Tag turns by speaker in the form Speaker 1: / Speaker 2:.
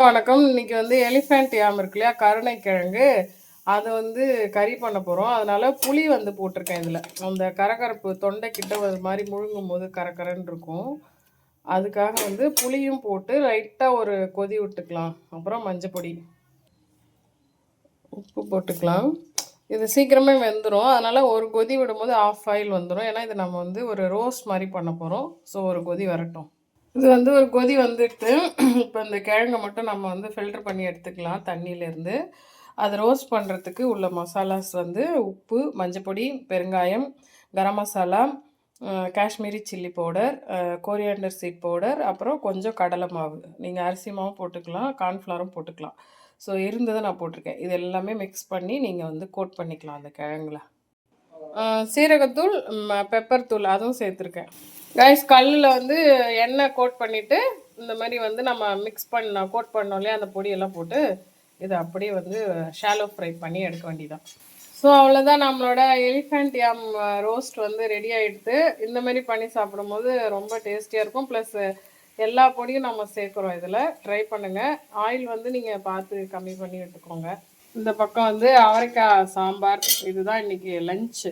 Speaker 1: வணக்கம். இன்னைக்கு வந்து எலிஃபென்ட் யாம் இருக்கு இல்லையா? கருணைக்கிழங்கு. அதை வந்து கறி பண்ண போகிறோம் அதனால புளி வந்து போட்டிருக்கேன் இதில். அந்த கரகரப்பு தொண்டை கிட்ட ஒரு மாதிரி முழுங்கும் போது கரகரன்னு இருக்கும். அதுக்காக வந்து புளியும் போட்டு லைட்டாக ஒரு கொதி விட்டுக்கலாம். அப்புறம் மஞ்சள் பொடி. உப்பு போட்டுக்கலாம். இது சீக்கிரமே வெந்துடும் அதனால் ஒரு கொதி விடும்போது ஆஃப் ஆயில் வந்துடும் ஏன்னா இது நம்ம வந்து ஒரு ரோஸ்ட் மாதிரி பண்ண போகிறோம் ஸோ ஒரு கொதி வரட்டும். இது வந்து ஒரு கொதி வந்துட்டு இப்போ இந்த கிழங்கை மட்டும் நம்ம வந்து ஃபில்டர் பண்ணி எடுத்துக்கலாம் தண்ணியிலேருந்து. அது ரோஸ்ட் பண்ணுறதுக்கு உள்ள மசாலாஸ் வந்து உப்பு மஞ்சப்பொடி பெருங்காயம் garam masala Kashmiri chilli powder coriander seed powder அப்புறம் கொஞ்சம் கடலை மாவு. நீங்கள் அரிசி மாவும் போட்டுக்கலாம் கார்ன்ஃப்ளவரும் போட்டுக்கலாம். ஸோ இருந்ததை நான் போட்டிருக்கேன். இது எல்லாமே மிக்ஸ் பண்ணி நீங்கள் வந்து கோட் பண்ணிக்கலாம் அந்த கிழங்குல. சீரகத்தூள் பெப்பர் தூள் அதுவும் சேர்த்துருக்கேன். கைஸ் கல்லில் வந்து எண்ணெய் கோட் பண்ணிவிட்டு இந்த மாதிரி வந்து நம்ம மிக்ஸ் பண்ண கோட் பண்ணோம் இல்லையா அந்த பொடியெல்லாம் போட்டு இதை அப்படியே வந்து ஷாலோ ஃப்ரை பண்ணி எடுக்க வேண்டியதான் ஸோ அவ்வளோதான் நம்மளோட எலிஃபெண்ட் யாம் ரோஸ்ட் வந்து ரெடி ஆகிடுது இந்த மாதிரி பண்ணி சாப்பிடும்போது ரொம்ப டேஸ்டியாக இருக்கும். ப்ளஸ் எல்லா பொடியும் நம்ம சேர்க்குறோம் இதில். ட்ரை பண்ணுங்கள் ஆயில் வந்து நீங்கள் பார்த்து கம்மி பண்ணி எடுத்துக்கோங்க. இந்த பக்கம் வந்து அவரைக்காய் சாம்பார். இதுதான் இன்னைக்கு லஞ்சு